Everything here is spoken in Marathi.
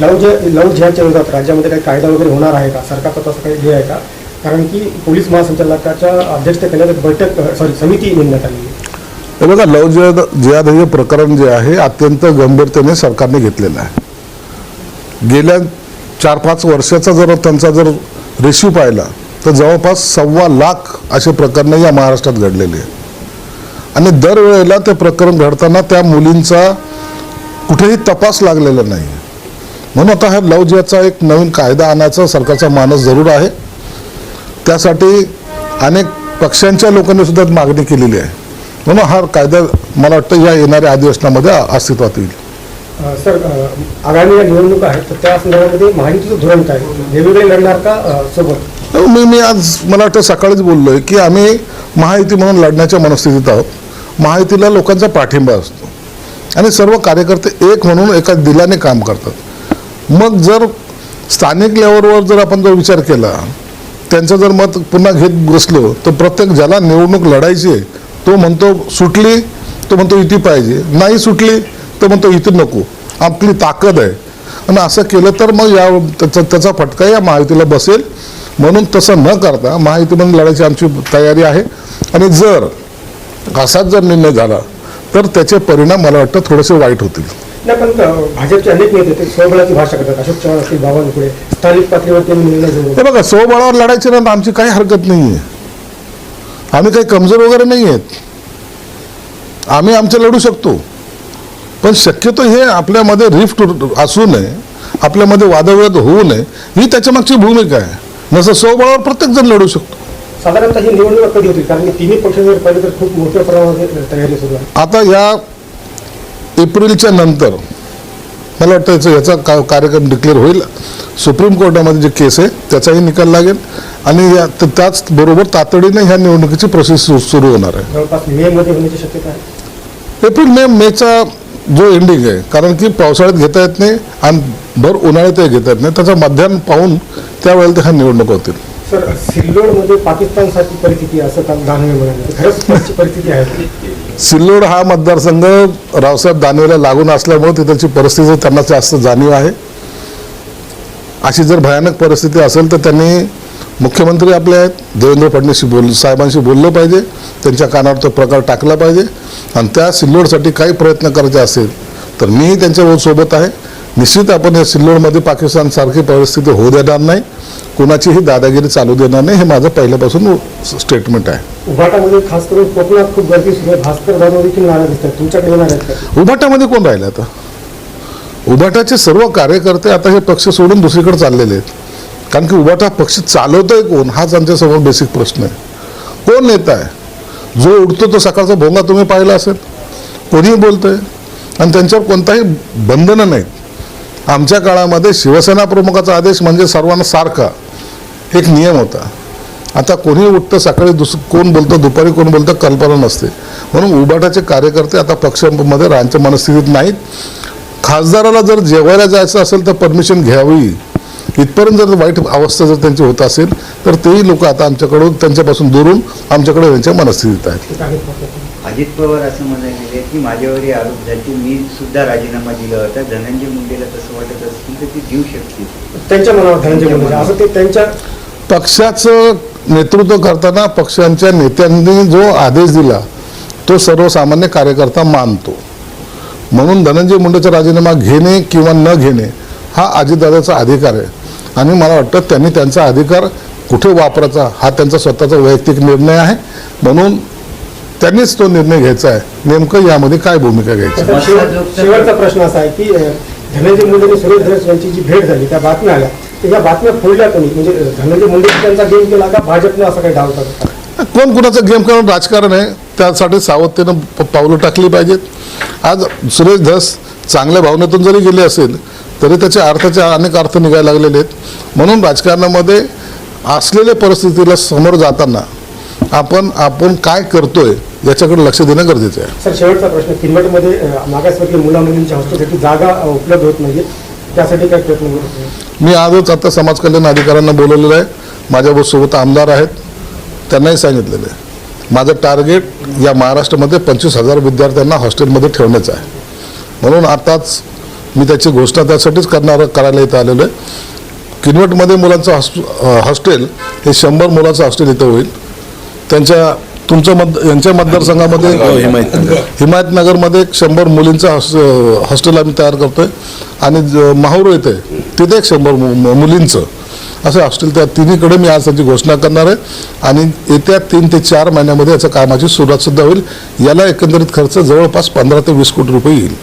लव जे लव जिहादच्या विरोधात राज्यामध्ये काही कायदा वगैरे होणार आहे का? सरकारचा तसं काही हे आहे का? कारण की पोलीस महासंचालकाच्या अध्यक्षतेखाली बैठक सॉरी समिती नेमण्यात आली हे बघा लव जिहाद जिहाद हे प्रकरण जे आहे अत्यंत गंभीरतेने सरकारने घेतलेलं आहे. गेल्या चार पाच वर्षाचा जर त्यांचा जर रेशिओ पाहिला तर जवळपास सव्वा लाख असे प्रकरणं या महाराष्ट्रात घडलेली आहे आणि दरवेळेला ते प्रकरण घडताना त्या मुलींचा कुठेही तपास लागलेला नाही म्हणून आता हा लव जिहादचा एक नवीन कायदा आणायचा सरकारचा मानस जरूर आहे. त्यासाठी अनेक पक्षांच्या लोकांनी सुद्धा मागणी केलेली आहे. म्हणून हा कायदा मला वाटतं या येणाऱ्या अधिवेशनामध्ये अस्तित्वात येईल. सर आगामी या निवडणुका आहेत तर त्या संदर्भामध्ये महायुतीचं धोरण काय? वेगवेगळे लढणार का सोबत? मी मी आज मला वाटतं सकाळीच बोललोय की आम्ही महायुती म्हणून लढण्याच्या मनस्थितीत आहोत. महायुतीला लोकांचा पाठिंबा असतो. आणि सर्व कार्यकर्ते एक म्हणून एका दिलाने काम करतात. मग जर स्थानिक लेवलवर जर आपण जर विचार केला त्यांचं जर मत पुन्हा घेत बसलो तर प्रत्येक ज्याला निवडणूक लढायची तो म्हणतो सुटली तो म्हणतो युती पाहिजे. नाही सुटली तर म्हणतो युती नको. आपली ताकद आहे. आणि असं केलं तर मग या त्याचा त्याचा फटका या महायुतीला बसेल. म्हणून तसं न करता महायुतीमध्ये लढायची आमची तयारी आहे. आणि जर असाच जर निर्णय झाला तर त्याचे परिणाम मला वाटतं थोडेसे वाईट होतील. नाही पण भाजपचे अनेक नेते ते स्वबळाची भाषा करतात. अशोक चव्हाण असतील बावनकुळे स्थानिक पातळीवर त्यांनी निर्णय घेऊन हे बघा स्वबळावर लढायची ना आमची काही हरकत नाही आहे आम्ही काही कमजोर वगैरे नाही आहेत आम्ही आमचं लढू शकतो. पण शक्यतो हे आपल्यामध्ये रिफ्ट असू नये आपल्यामध्ये वादविवाद होऊ नये ही त्याच्या मागची भूमिका आहे. नसं स्वबळावर प्रत्येक जण लढू शकतो. साधारणतः ही निवडणूक कधी होती? कारण की तिन्ही पक्ष जर पाहिजे तर खूप मोठ्या प्रमाणामध्ये तयारी सुरू आहे. आता या एप्रिलच्या नंतर मला वाटतं याचं याचा का कार्यक्रम डिक्लेअर होईल. सुप्रीम कोर्टामध्ये जे केस आहे त्याचाही निकाल लागेल. आणि या त्याचबरोबर तातडीने ह्या निवडणुकीची प्रोसेस सुरू होणार आहे. एप्रिल मे मेचा जो एंडिंग आहे कारण की पावसाळ्यात घेता येत नाही आणि भर उन्हाळ्यातही घेता येत नाही. त्याचा मध्यान पाहून त्यावेळेला त्या निवडणूक होतील. सर सिल्लोडमध्ये पाकिस्तानसारखी परिस्थिती असं काल म्हणाले. खरंच परिस्थिती आहे. सिल्लोड हा मतदारसंघ रावसाहेब दानवेला लागून असल्यामुळे तिथलची परिस्थिती त्यांना जास्त जाणीव आहे. अशी जर भयानक परिस्थिती असेल तर त्यांनी मुख्यमंत्री आपले आहेत देवेंद्र फडणवीसशी बोल साहेबांशी बोललं पाहिजे त्यांच्या कानावर तो प्रकार टाकला पाहिजे. आणि त्या सिल्लोडसाठी काही प्रयत्न करायचे असेल तर मीही त्यांच्यासोबत आहे. निश्चित आपण या सिल्लोडमध्ये पाकिस्तानसारखी परिस्थिती होऊ देणार नाही. कुणाचीही दादागिरी चालू देणार नाही हे माझं पहिल्यापासून स्टेटमेंट आहे. उभाटामध्ये खास करून कोकणात खूप गर्दी सुरू आहे. भास्कर देखील नाराज दिसतात तुमच्याकडे का? उभाटामध्ये कोण राहिले आता? उभाटाचे सर्व कार्यकर्ते आता हे पक्ष सोडून दुसरीकडे चाललेले आहेत. कारण की उभाटा पक्ष चालवतोय कोण? हाच आमच्यासमोर बेसिक प्रश्न आहे. कोण नेता आहे? जो उठतो तो सकाळचा भोंगा तुम्ही पाहिला असेल. कोणीही बोलतोय. आणि त्यांच्यावर कोणताही बंधनं नाहीत आमच्या काळामध्ये शिवसेना प्रमुखाचा आदेश म्हणजे सर्वांना सारखा एक नियम होता. आता कोणी उठतं सकाळी दुस कोण बोलतं दुपारी कोण बोलतं कल्पना नसते. म्हणून उबाटाचे कार्यकर्ते आता पक्षामध्ये रांच्या मनस्थितीत नाहीत. खासदाराला जर जेवायला जायचं असेल तर परमिशन घ्यावी. इथपर्यंत जर वाईट अवस्था जर त्यांची होत असेल तर तेही लोक आता आमच्याकडून त्यांच्यापासून दुरून आमच्याकडे त्यांच्या मनस्थितीत आहेत. अजित पवार असं म्हणाले की माझ्यावरही आरोप झाले मी सुद्धा राजीनामा दिला होता. धनंजय मुंडेला तसं वाटत असतील तर ते देऊ शकतील त्यांच्या मनावर धनंजय मुंडे असं ते त्यांच्या पक्षाचं नेतृत्व करताना पक्षांच्या नेत्यांनी जो आदेश दिला तो सर्वसामान्य कार्यकर्ता मानतो. म्हणून धनंजय मुंडेचा राजीनामा घेणे किंवा न घेणे हा अजितदादाचा अधिकार आहे. आणि मला वाटतं त्यांनी त्यांचा अधिकार कुठे वापरायचा हा त्यांचा स्वतःचा वैयक्तिक निर्णय आहे. म्हणून त्यांनीच तो निर्णय घ्यायचा आहे. नेमकं यामध्ये काय भूमिका घ्यायची? शेवटचा प्रश्न असा आहे की धनंजय मुंडे आणि सुरेश धस यांची जी भेट झाली त्या बातम्या आल्या. तर या बातम्या फोडल्या कोणी? म्हणजे धनंजय मुंडे त्यांचा गेम केला का भाजपनं असं काही डाव करता कोण कुणाचा गेम करून राजकारण आहे. त्यासाठी सावधतेनं प- पावलं टाकली पाहिजेत. आज सुरेश धस चांगल्या भावनेतून जरी गेले असेल तरी त्याचे अर्थाचे अनेक अर्थ निघायला लागलेले आहेत. म्हणून राजकारणामध्ये असलेल्या परिस्थितीला समोर जाताना आपण आपण काय करतोय याच्याकडे लक्ष देणं गरजेचं आहे. सर शेवटचा प्रश्न. किनवटमध्ये मागासवर्गीय मुला मुलींच्या हॉस्टेलसाठी जागा उपलब्ध होत नाहीये. त्यासाठी काय प्रयत्न? मी आजच आता समाज कल्याण अधिकाऱ्यांना बोलवलेलं आहे. माझ्यासोबत आमदार आहेत. त्यांनाही सांगितलेलं आहे. माझं टार्गेट या महाराष्ट्रामध्ये पंचवीस हजार विद्यार्थ्यांना हॉस्टेलमध्ये ठेवण्याचं आहे. म्हणून आताच मी त्याची घोषणा त्यासाठीच करणार करायला इथं आलेलो आहे. किनवटमध्ये मुलांचं हॉस्टेल हे शंभर मुलाचं हॉस्टेल इथं होईल. त्यांच्या तुमच्या मत यांच्या मतदारसंघामध्ये हिमायतनगरमध्ये एक शंभर मुलींचं हॉस- हॉस्टेल आम्ही तयार करतोय. आणि ज- माहूर येते तिथे एक शंभर मुलींचं. असं हॉस्टेल त्या तिन्हीकडे मी आज त्याची घोषणा करणार आहे. आणि येत्या तीन ते चार महिन्यामध्ये याच्या कामाची सुरुवात सुद्धा होईल. याला एकंदरीत खर्च जवळपास पंधरा ते वीस कोटी रुपये येईल.